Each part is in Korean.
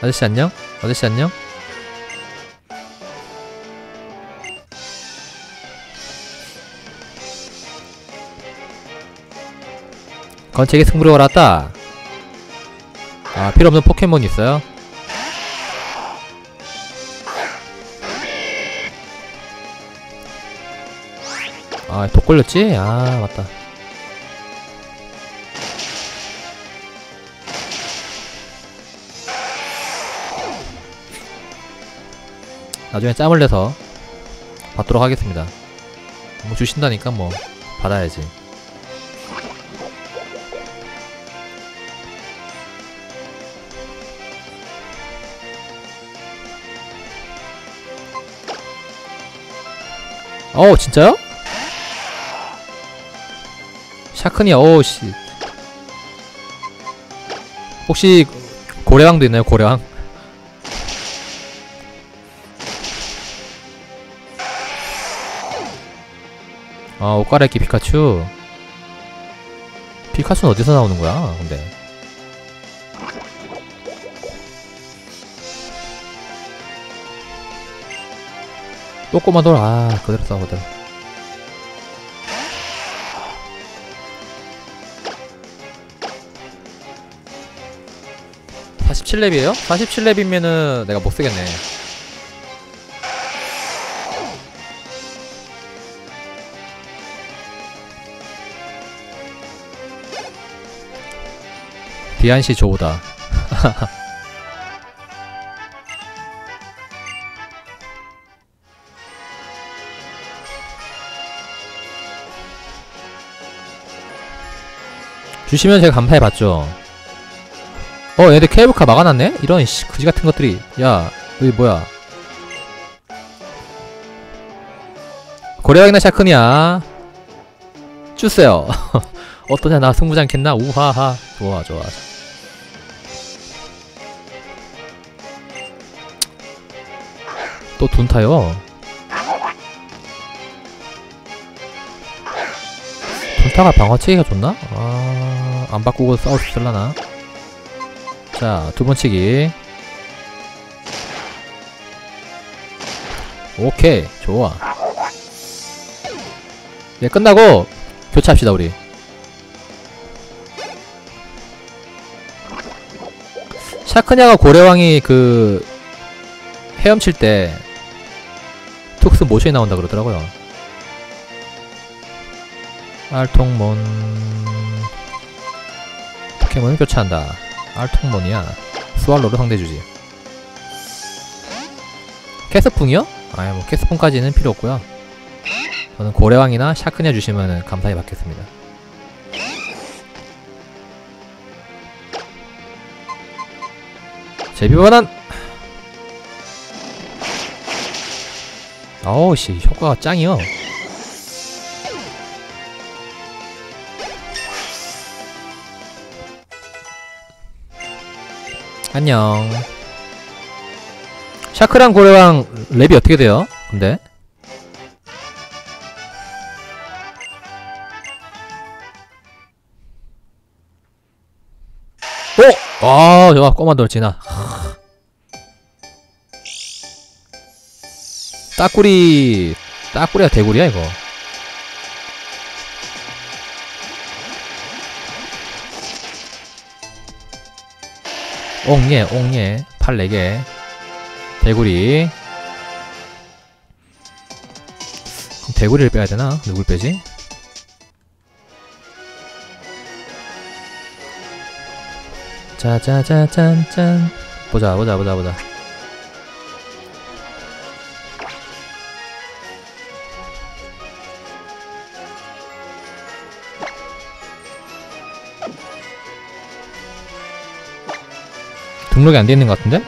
아저씨 안녕? 아저씨 안녕? 건책에 승부를 걸었다. 아, 필요 없는 포켓몬 있어요? 아, 독 걸렸지? 아, 맞다. 나중에 짬을 내서 받도록 하겠습니다. 뭐 주신다니까 뭐 받아야지. 어 진짜요? 샤크니아 오씨 혹시 고래왕도 있나요 고래왕? 아 옷 갈아입기 피카츄? 피카츄는 어디서 나오는 거야 근데? 또 꼬마돌? 아 그대로 싸워 그대로. 4 7렙이에요? 47렙이면은 내가 못쓰겠네 디안씨 좋다. 주시면 제가 감사해봤죠. 어 얘들 케이블카 막아놨네? 이런 씨 그지 같은 것들이. 야 여기 뭐야? 고래왕이나 샤크니야. 주세요 어떠냐 나 승부장 겠나 우하하 좋아 좋아 또 둔타요 둔타가 방어체계가 좋나? 아... 안 바꾸고 싸울 수 있을라나? 자, 두 번치기. 오케이, 좋아. 예, 끝나고 교체합시다, 우리. 샤크냐가 고래왕이 그 헤엄칠 때 툭스 모션이 나온다 그러더라고요. 알통몬 포켓몬을 교체한다. 알통몬이야. 스왈로로 상대주지. 캐스풍이요? 아이 뭐 캐스풍까지는 필요 없고요. 저는 고래왕이나 샤크냐 주시면 감사히 받겠습니다. 제비반환! 어우씨 효과가 짱이요. 안녕. 샤크랑 고래왕 랩이 어떻게 돼요? 근데? 오! 아, 좋아. 꼬마 돌진아. 따꾸리. 따꾸리야, 대구리야, 이거. 옥예, 옥예. 팔 4개. 대구리. 그럼 대구리를 빼야 되나? 누굴 빼지? 짜자자짠짠. 보자, 보자, 보자, 보자. 등록이 안 돼 있는 것 같은데?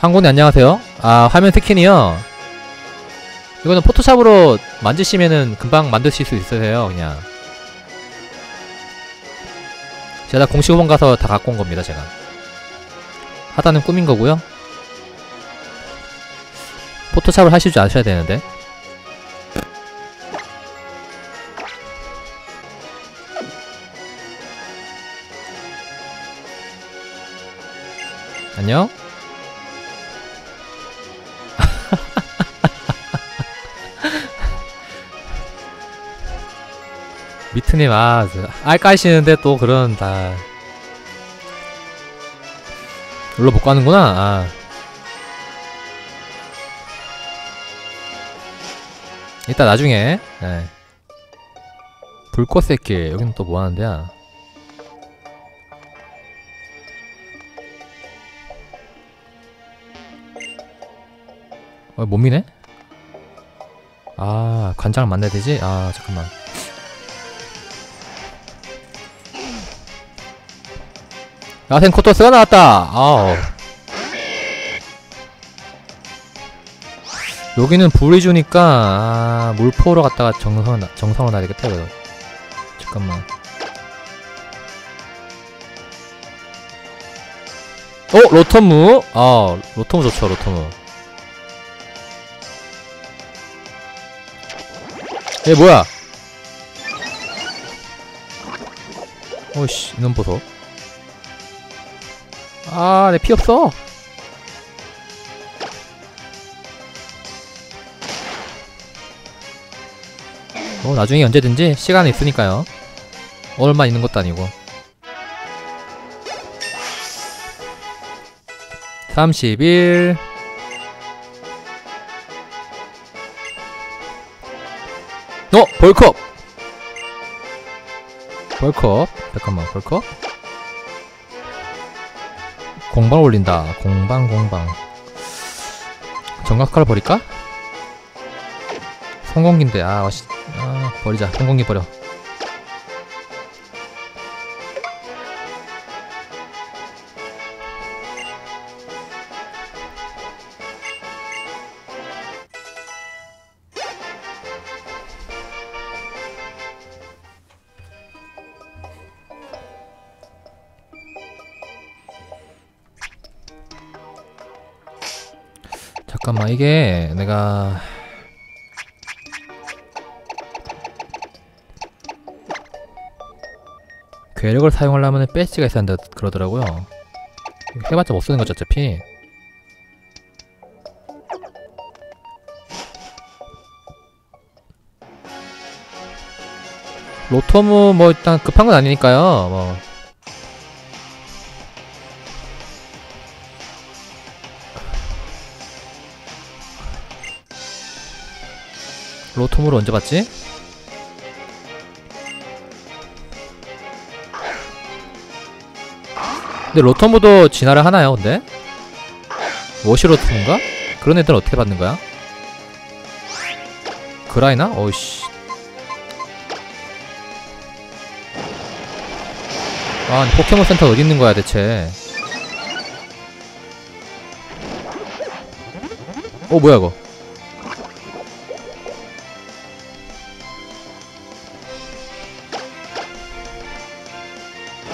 항군이 안녕하세요. 아 화면 스킨이요. 이거는 포토샵으로 만드시면은 금방 만드실 수 있으세요. 그냥 제가 공식 후원 가서 다 갖고 온 겁니다. 제가 하다는 꾸민 거고요. 포토샵을 하실 줄 아셔야 되는데 안녕? 미트님, 아, 저, 알 까시는데 또 그런, 다. 물로 못 가는구나, 아. 이따 나중에, 네. 불꽃의 길, 여기는 또 뭐 하는 데야? 어, 못 미네? 아, 관장을 만나야 되지? 아, 잠깐만. 야생 코토스가 나왔다! 아우. 여기는 불이 주니까, 아, 물포로 갔다가 정성, 정성을 놔야 되겠다, 이거. 잠깐만. 어, 로터무? 아, 로터무 좋죠, 로터무. 얘 뭐야? 오씨 이놈 보소. 아 내 피 없어. 어 나중에 언제든지 시간 있으니까요. 오늘만 있는 것도 아니고. 30 어! 벌컵! 벌컵 잠깐만 벌컵 공방 올린다 공방 공방 정각칼 버릴까? 성공기인데 아, 씨, 아 버리자 성공기 버려 이게 내가 괴력을 사용하려면 배지가 있어야 한다 그러더라고요. 해봤자 못 쓰는 거죠 어차피. 로토무 뭐 일단 급한 건 아니니까요. 뭐 로토무를 언제 봤지? 근데 로토무도 진화를 하나요, 근데? 워시로토인가? 그런 애들 어떻게 받는 거야? 그라이나? 어이씨. 아, 포켓몬 센터 어디 있는 거야, 대체? 어, 뭐야, 이거?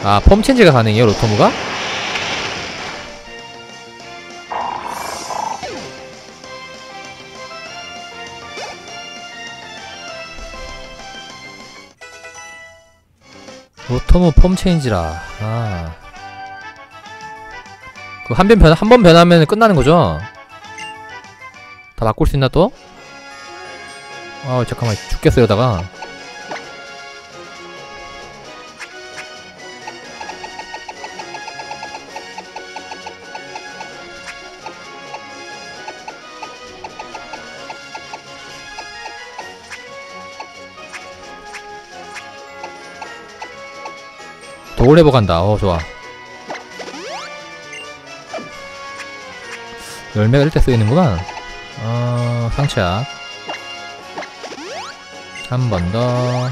아, 폼 체인지가 가능해요, 로토무가? 로토무 폼 체인지라. 아. 그한번 변, 한 번 변하면 끝나는 거죠? 다 바꿀 수 있나 또? 아, 잠깐만. 죽겠어, 이러다가. 도울해보 간다. 어, 좋아. 열매가 일때 쓰이는구나. 어, 상처약. 한번 더.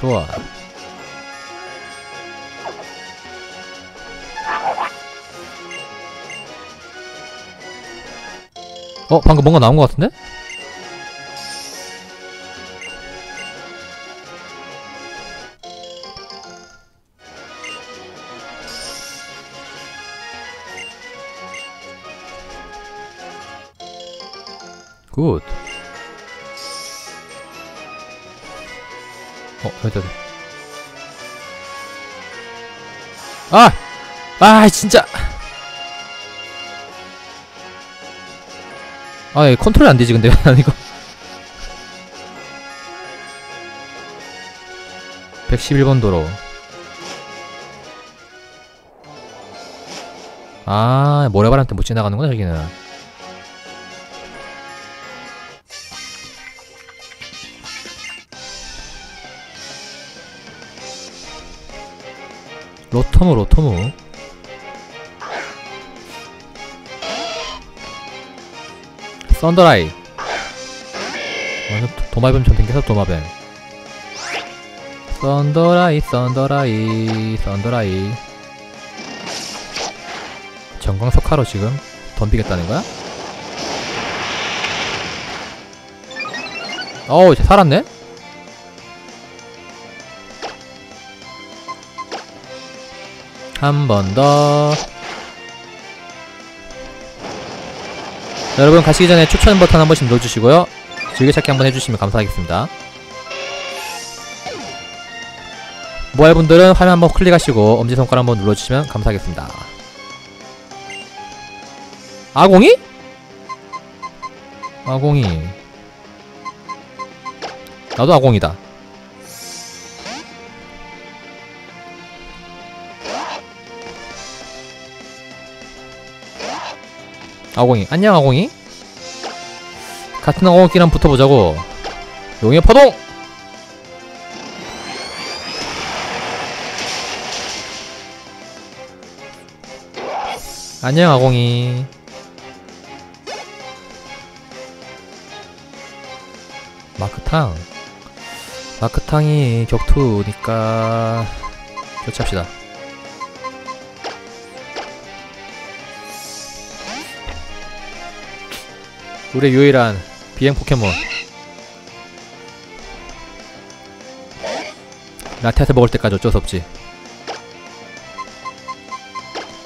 좋아. 어, 방금 뭔가 나온 것 같은데? 굿. 어, 여기다. 아! 아 진짜 아 예, 컨트롤 안 되지 근데 난 이거 111번 도로 아 모래바람 때 못 지나가는구나 저기는 로터무 로터무 썬더라이 완전 도- 도마뱀 좀 생겨서 도마뱀 썬더라이 썬더라이 썬더라이 전광석화로 지금 덤비겠다는 거야? 어우 쟤 살았네? 한 번 더. 여러분 가시기 전에 추천 버튼 한 번씩 눌러주시고요. 즐겨찾기 한 번 해주시면 감사하겠습니다. 모알분들은 화면 한번 클릭하시고 엄지손가락 한번 눌러주시면 감사하겠습니다. 아공이? 아공이. 나도 아공이다. 아공이. 안녕 아공이. 같은 아공끼랑 붙어보자고. 용의 파동! 안녕 아공이. 마크탕. 마크탕이 격투니까 교체합시다 우리의 유일한 비행 포켓몬. 라테한테 먹을 때까지 어쩔 수 없지.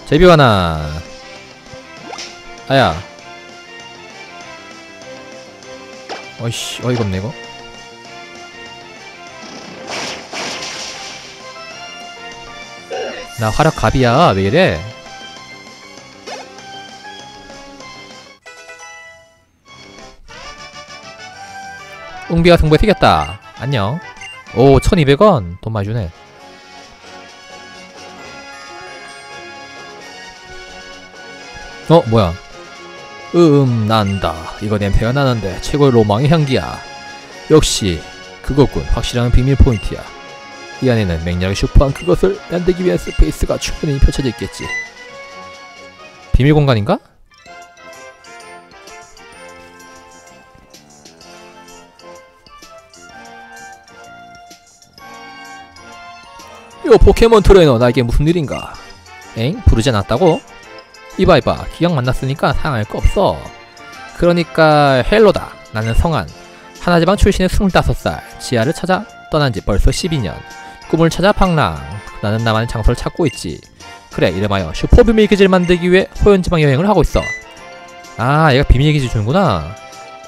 제비와나. 아야. 어이씨 어이가 없네 이거. 나 화력 갑이야. 왜 이래 웅비가 승부에 튀겼다. 안녕. 오, 1200원. 돈 많이 주네. 어, 뭐야. 음, 난다. 이거 냄새가 나는데 최고의 로망의 향기야. 역시, 그거군. 확실한 비밀 포인트야. 이 안에는 맹렬하게 슈퍼한 그것을 만들기 위한 스페이스가 충분히 펼쳐져 있겠지. 비밀 공간인가? 요 포켓몬 트레이너 나에게 무슨 일인가? 엥? 부르지 않았다고? 이봐 이봐 기왕 만났으니까 상할 거 없어. 그러니까 헬로다 나는 성한. 하나지방 출신의 25살 지하를 찾아 떠난 지 벌써 12년. 꿈을 찾아 방랑. 나는 나만의 장소를 찾고 있지. 그래 이름하여 슈퍼 비밀 기지를 만들기 위해 호연지방 여행을 하고 있어. 아 얘가 비밀 기지 주는구나.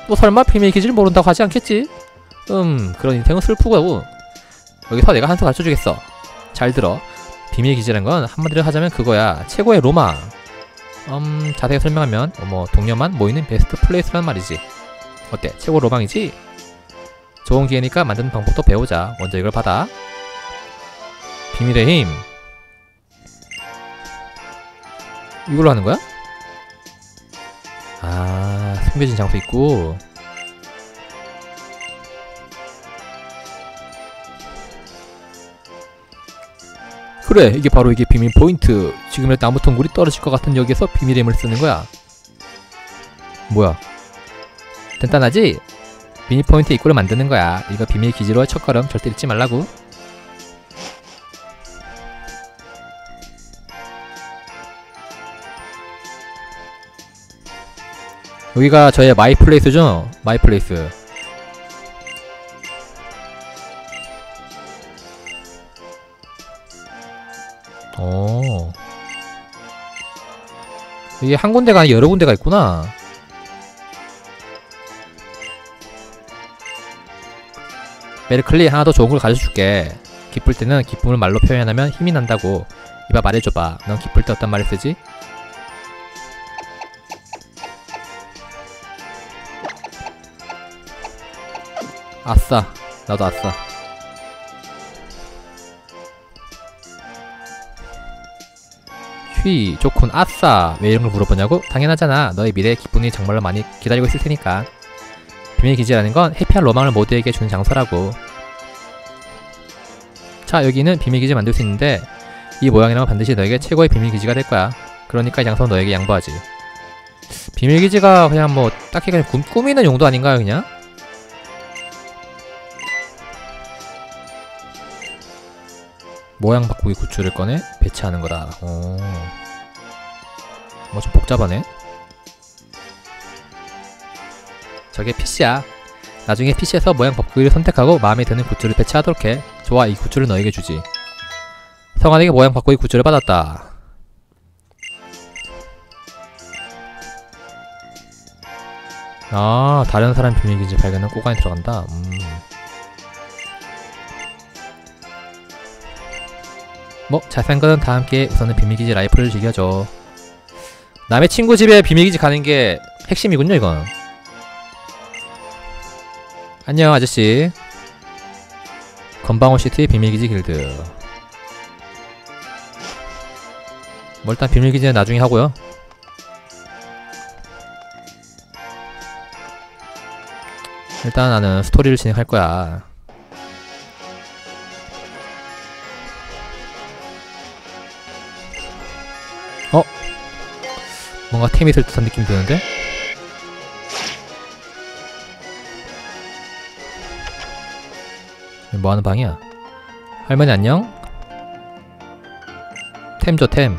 너 설마 비밀 기지를 모른다고 하지 않겠지? 음 그런 인생은 슬프고 여기서 내가 한수 가르쳐주겠어 잘 들어. 비밀 기지란 건 한마디로 하자면 그거야. 최고의 로망. 음, 자세히 설명하면 어머 동료만 모이는 베스트 플레이스란 말이지. 어때? 최고 로망이지? 좋은 기회니까 만드는 방법도 배우자. 먼저 이걸 받아. 비밀의 힘. 이걸로 하는 거야? 아, 숨겨진 장소 있고. 그래 이게 바로 이게 비밀 포인트. 지금의 나무 통굴이 떨어질 것 같은 여기에서 비밀의 힘을 쓰는 거야. 뭐야? 간단하지? 비밀 포인트 입구를 만드는 거야. 이거 비밀 기지로의 첫걸음 절대 잊지 말라고. 여기가 저의 마이 플레이스죠? 마이 플레이스 어. 이게 한 군데가 아니라 여러 군데가 있구나. 메르클리 하나 더 좋은 걸 가르쳐줄게. 기쁠 때는 기쁨을 말로 표현하면 힘이 난다고. 이봐 말해줘봐 넌 기쁠 때 어떤 말을 쓰지? 아싸 나도 아싸 휘 좋군 아싸! 왜 이런 걸 물어보냐고? 당연하잖아. 너의 미래의 기쁨이 정말로 많이 기다리고 있을 테니까. 비밀 기지라는 건 해피한 로망을 모두에게 주는 장소라고. 자 여기는 비밀 기지 만들 수 있는데 이 모양이라면 반드시 너에게 최고의 비밀 기지가 될 거야. 그러니까 이 장소는 너에게 양보하지. 비밀 기지가 그냥 뭐 딱히 그냥 꿈, 꾸미는 용도 아닌가요 그냥? 모양 바꾸기 굿즈를 꺼내 배치하는 거다. 어. 뭐 좀 복잡하네. 저게 PC야. 나중에 PC에서 모양 바꾸기를 선택하고 마음에 드는 굿즈를 배치하도록 해. 좋아, 이 굿즈를 너에게 주지. 성환에게 모양 바꾸기 굿즈를 받았다. 아, 다른 사람 비밀기지 발견은 꼭 안에 들어간다. 음. 뭐 거는 다 함께 우선은 비밀기지 라이프를 즐겨줘. 남의 친구 집에 비밀기지 가는 게 핵심이군요 이건. 안녕 아저씨. 건방울시티 비밀기지 길드. 뭐 일단 비밀기지는 나중에 하고요. 일단 나는 스토리를 진행할 거야 뭔가 템이 있을 듯한 느낌 드는데? 뭐하는 방이야? 할머니 안녕? 템줘 템.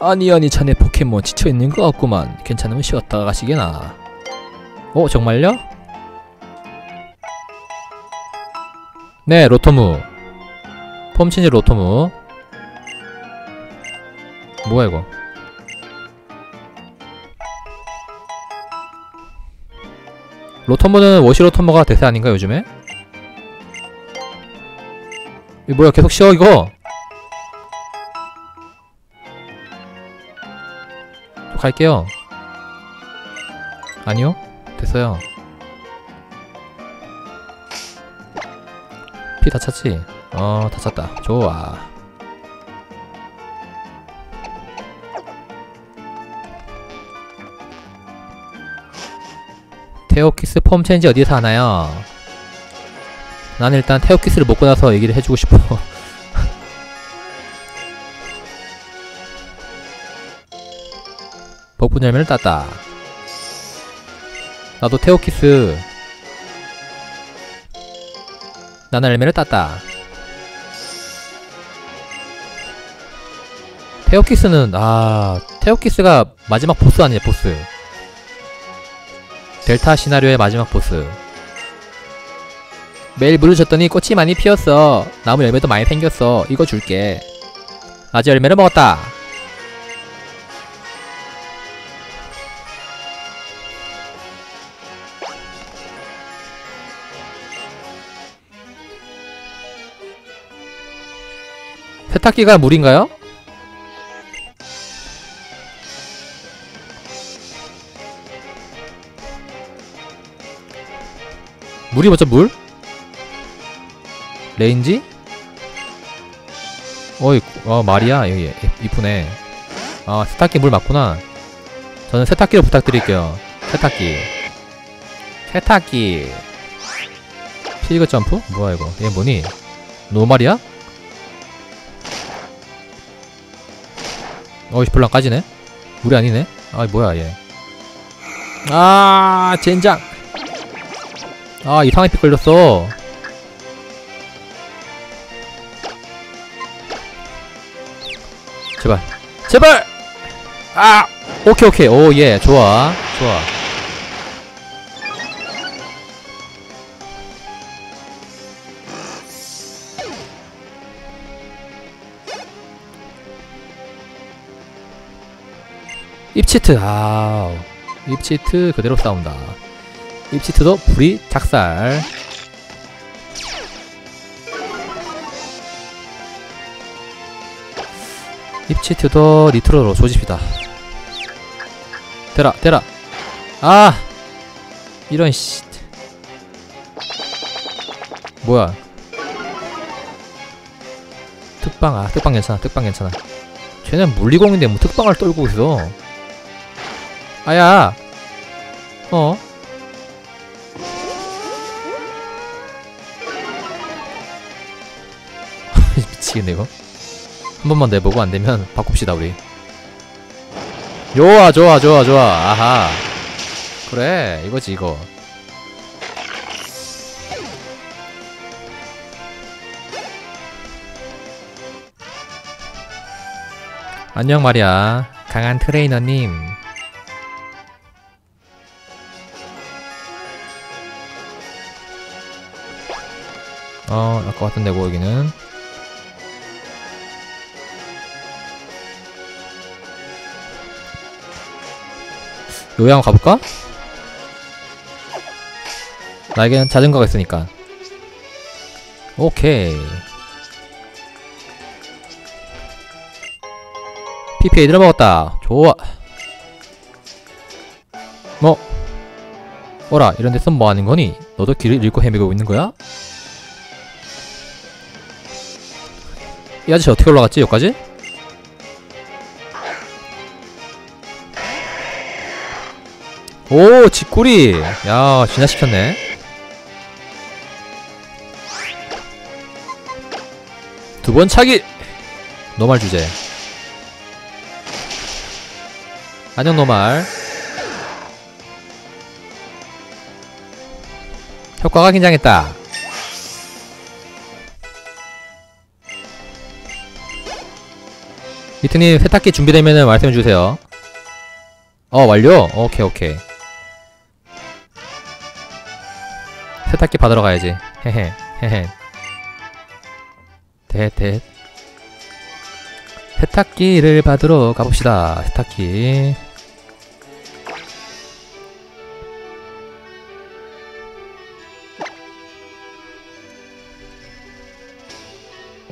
아니 아니 자네 포켓몬 지쳐있는 것 같구만 괜찮으면 쉬었다가 가시게나 어 정말요? 네 로토무 폼치즈 로토무 뭐야 이거 로터머는 워시 로터머가 대세 아닌가 요즘에? 이 뭐야 계속 쉬어 이거? 갈게요. 아니요? 됐어요. 피 다 찼지? 어다 찼다. 좋아 테오키스 폼 체인지 어디서 하나요? 나는 일단 테오키스를 먹고 나서 얘기를 해주고 싶어. 복분 열매를 땄다. 나도 테오키스 나나 열매를 땄다. 테오키스는 아 테오키스가 마지막 보스 아니야 보스 델타 시나리오의 마지막 보스. 매일 물을 줬더니 꽃이 많이 피었어. 나무 열매도 많이 생겼어. 이거 줄게. 아직 열매를 먹었다. 세탁기가 물인가요? 물이 뭐죠 물? 레인지? 어이 어 말이야 여기 이쁘네 아 세탁기 물 맞구나 저는 세탁기를 부탁드릴게요 세탁기 세탁기 피그 점프? 뭐야 이거 얘 뭐니? 노말이야? 어이 별로 안 까지네? 물이 아니네? 아 뭐야 얘 아, 젠장! 아 이상한 피 걸렸어. 제발. 제발! 아! 오케이 오케이. 오 예. 좋아. 좋아. 입치트. 아 입치트 그대로 싸운다 입시트도 불이 작살. 입치 튜더 리트로로 조집이다. 대라 대라. 아! 이런 씨. 뭐야? 특방 아 특방 괜찮아 특방 괜찮아. 쟤는 물리공인데 뭐 특방을 떨고 있어. 아야! 어 미치겠네 이거. 한 번만 내보고 안되면 바꿉시다 우리. 좋아 좋아 좋아 좋아. 아하. 그래 이거지 이거. 안녕 말이야 강한 트레이너님. 어 아까 같은 데 고 여기는 여기 한번 가볼까? 나에겐 자전거가 있으니까 오케이 PPA 들어먹었다 좋아 뭐 어라 이런 데서 뭐하는 거니? 너도 길을 잃고 헤매고 있는 거야? 이 아저씨 어떻게 올라갔지 여기까지? 오 직구리. 야 진화시켰네. 두 번 차기. 노말 주제. 안녕 노말. 효과가 긴장했다. 미트님 세탁기 준비되면 말씀해주세요. 어 완료? 오케이 오케이 세탁기 받으러 가야지. 헤헤 헤헤. 대대. 세탁기를 받으러 가봅시다. 세탁기.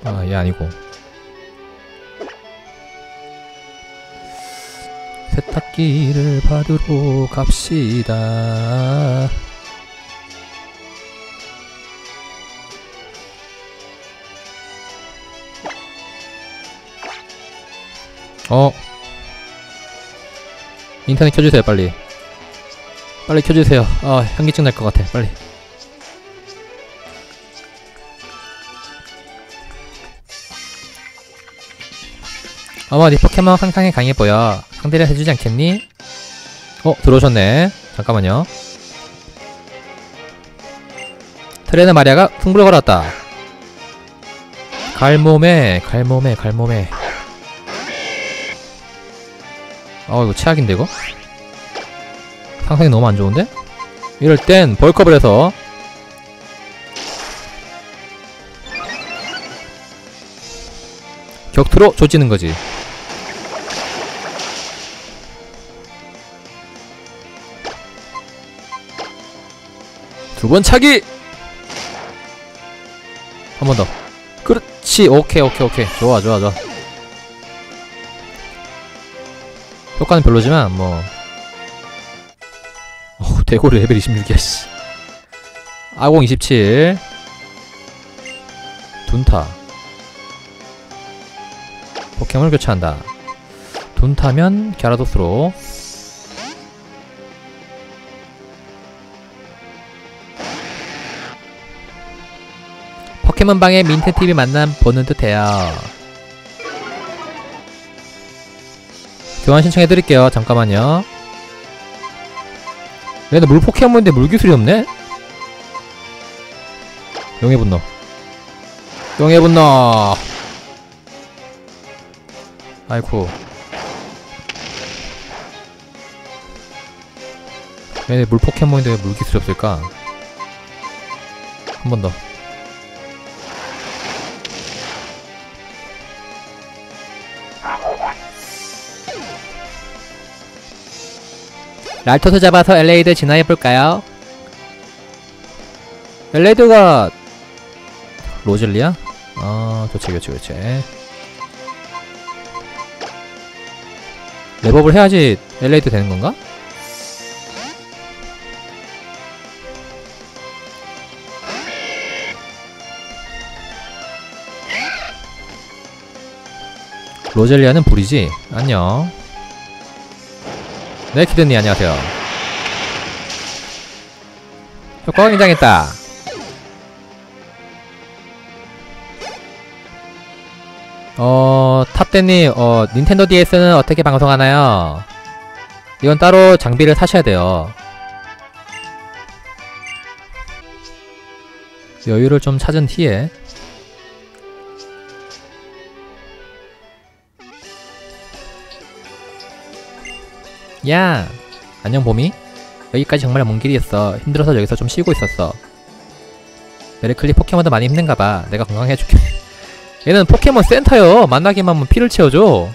아 얘 아니고. 세탁기를 받으러 갑시다 어. 인터넷 켜주세요 빨리. 빨리 켜주세요. 아 현기증 날 것 같아 빨리. 어머 네 포켓몬 상상히 강해 보여. 상대를 해주지 않겠니? 어 들어오셨네. 잠깐만요. 트레는 마리아가 승부를 걸었다. 갈몸에 갈몸에 갈몸에 어 이거 최악인데 이거? 상상이 너무 안 좋은데? 이럴 땐 벌컵을 해서. 격투로 조지는 거지. 두 번 차기! 한 번 더. 그렇지. 오케이 오케이 오케이. 좋아 좋아 좋아 효과는 별로지만 뭐. 어우 대고르 레벨 26이야 씨. 아공 27 둔타. 포켓몬을 교체한다. 둔타면 갸라도스로. 포켓몬방에 민트TV 만남 보는 듯해요 교환 신청해드릴게요 잠깐만요 얘는 물 포켓몬인데 물 기술이 없네? 용의 분노 용의 분노 아이쿠 얘네 물 포켓몬인데 왜 물 기술이 없을까? 한 번 더. 랄토스 잡아서 엘레이드 진화해볼까요? 엘레이드가 로즐리야? 아, 교체, 교체, 교체. 랩업을 해야지 LA도 되는 건가? 로젤리아는 불이지? 안녕. 네, 키드니 안녕하세요. 효과가 굉장했다. 어, 탑댄님, 어, 닌텐도 DS는 어떻게 방송하나요? 이건 따로 장비를 사셔야 돼요. 여유를 좀 찾은 뒤에 야 안녕 봄이. 여기까지 정말 먼 길이었어. 힘들어서 여기서 좀 쉬고 있었어. 메리클리 포켓몬도 많이 힘든가봐. 내가 건강해 줄게. 얘는 포켓몬 센터요. 만나기만 하면 피를 채워줘.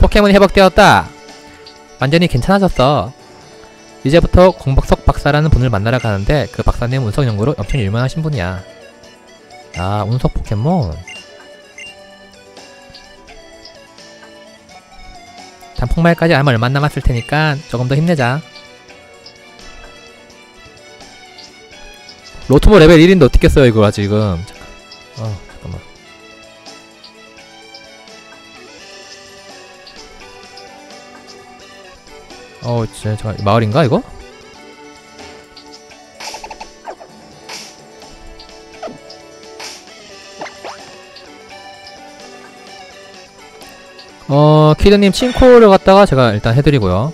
포켓몬이 회복되었다. 완전히 괜찮아졌어. 이제부터 공박석 박사라는 분을 만나러 가는데 그 박사님 운석 연구로 엄청 유명하신 분이야. 아 운석 포켓몬 단풍말까지 아마 얼마 안 남았을 테니까 조금 더 힘내자. 로토모 레벨 1인데 어떻게 써요 이거 지금? 잠깐. 어 잠깐만. 어 진짜 잠깐 마을인가 이거? 어, 키드님 칭코를 갖다가 제가 일단 해드리고요.